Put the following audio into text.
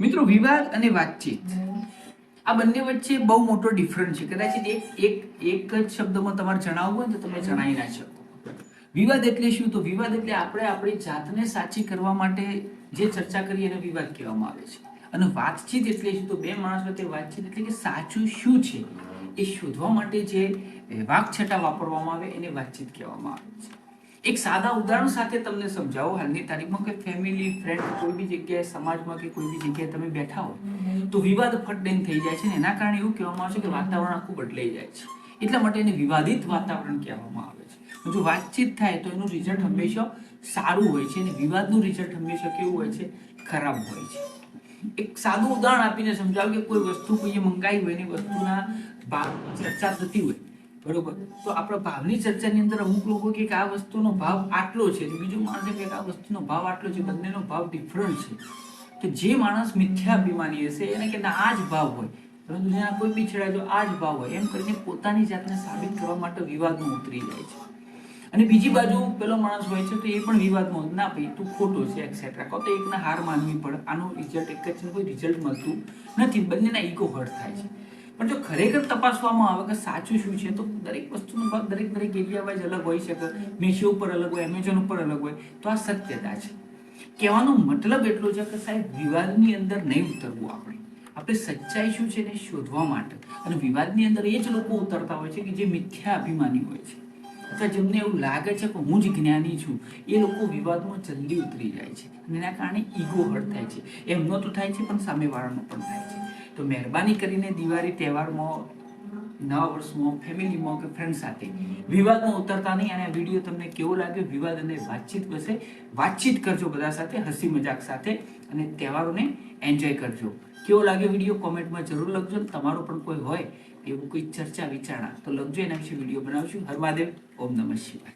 મિત્રો વિવાદ અને વાતચીત. આ બંને વચ્ચે બહુ મોટો ડિફરન્સ છે. કદાચ એક એક એક જ શબ્દમાં તમારે જણાવવું હોય તો તમે જણાવી ના શકો. વિવાદ એટલે શું? તો વિવાદ એટલે આપણે આપણી જાતને સાચી કરવા માટે જે ચર્ચા કરીએ એને વિવાદ કહેવામાં આવે છે. અને વાતચીત એટલે શું? તો બે માણસ વચ્ચે વાતચીત એટલે કે સાચું શું છે એ શોધવા માટે જે વાકછટા વાપરવામાં આવે એને વાતચીત કહેવામાં આવે છે. એક સાદા ઉદાહરણ સાથે તમને સમજાવો હાલની તારીખમાં કે ફેમિલી ફ્રેન્ડ કોઈ બી જગ્યાએ સમાજમાં કે કોઈ બી જગ્યાએ તમે બેઠા હો તો વિવાદ ફટ દઈને થઈ જાય છે ને એના કારણે એવું કહેવામાં આવે છે કે વાતાવરણ આખું બદલાઈ જાય છે. એટલા માટે એને વિવાદિત વાતાવરણ કહેવામાં આવે છે. જો વાતચીત થાય તો એનું રિઝલ્ટ હંમેશા સારું હોય છે અને વિવાદનું રિઝલ્ટ હંમેશા કેવું હોય છે? ખરાબ હોય છે. એક સાદું ઉદાહરણ આપીને સમજાવ કે કોઈ વસ્તુ કોઈએ મંગાવી હોય એની વસ્તુના ભાગ ચર્ચા થતી હોય બરોબર? તો આપણા ભાવની ચર્ચાની અંદર અમુક લોકો કે આ વસ્તુનો ભાવ આટલો છે બીજો માણસ કે આ વસ્તુનો ભાવ આટલો છે, બંનેનો ભાવ ડિફરન્ટ છે. તો જે માણસ મિથ્યાભિમાની હશે એને કે આ જ ભાવ હોય. પરંતુ જેના કોઈ બી જો આ જ ભાવ હોય, એમ કરીને પોતાની જાતને સાબિત કરવા માટે વિવાદમાં ઉતરી જાય છે. અને બીજી બાજુ પેલો માણસ હોય છે તો એ પણ વિવાદમાં ના ભાઈ, તું ખોટો છે એક્સેટ્રા કહો તો એકના હાર માનવી પડે. આનું રિઝલ્ટ એક જ છે કોઈ રિઝલ્ટ મળતું નથી. બંનેના ઈગો હર્ટ થાય છે. પણ જો ખરેખર તપાસવામાં આવે કે સાચું શું છે, તો દરેક વસ્તુનો ભાગ દરેક દરેક એરિયા વાઇઝ અલગ હોઈ શકે મીશો ઉપર અલગ હોય, એમેઝોન ઉપર અલગ હોય, તો આ સત્યતા છે. કહેવાનો મતલબ એટલો છે કે સાહેબ, વિવાદની અંદર નહીં ઉતરવું આપણે. આપણે સચ્ચાઈ શું છે એને શોધવા માટે. અને વિવાદની અંદર એ જ લોકો ઉતરતા હોય છે કે જે મિથ્યા અભિમાની હોય છે. અથવા જેમને એવું લાગે છે કે હું જ જ્ઞાની છું, એ લોકો વિવાદમાં જલ્દી ઉતરી જાય છે. અને એના કારણે ઈગો હર્ટ થાય છે. એમનો તો થાય છે, પણ સામેવાળાનો પણ થાય છે. તો મહેરબાની કરીને દિવાળી તહેવારમાં, નવા વર્ષમાં, ફેમિલીમાં કે ફ્રેન્ડ સાથે. વિવાદમાં ઉતરતા નહીં અને વીડિયો તમને કેવો લાગ્યો? વિવાદ અને વાતચીત વિશે વાતચીત કરજો બધા સાથે, હસી મજાક સાથે અને તહેવારોને એન્જોય કરજો. કેવો લાગ્યો વીડિયો? કોમેન્ટમાં જરૂર લખજો. તમારો પણ કોઈ હોય એવું કોઈ ચર્ચા વિચારણા, તો લખજો. એના વિશે વીડિયો બનાવશું. હર મહાદેવ ઓમ નમઃ શિવાય.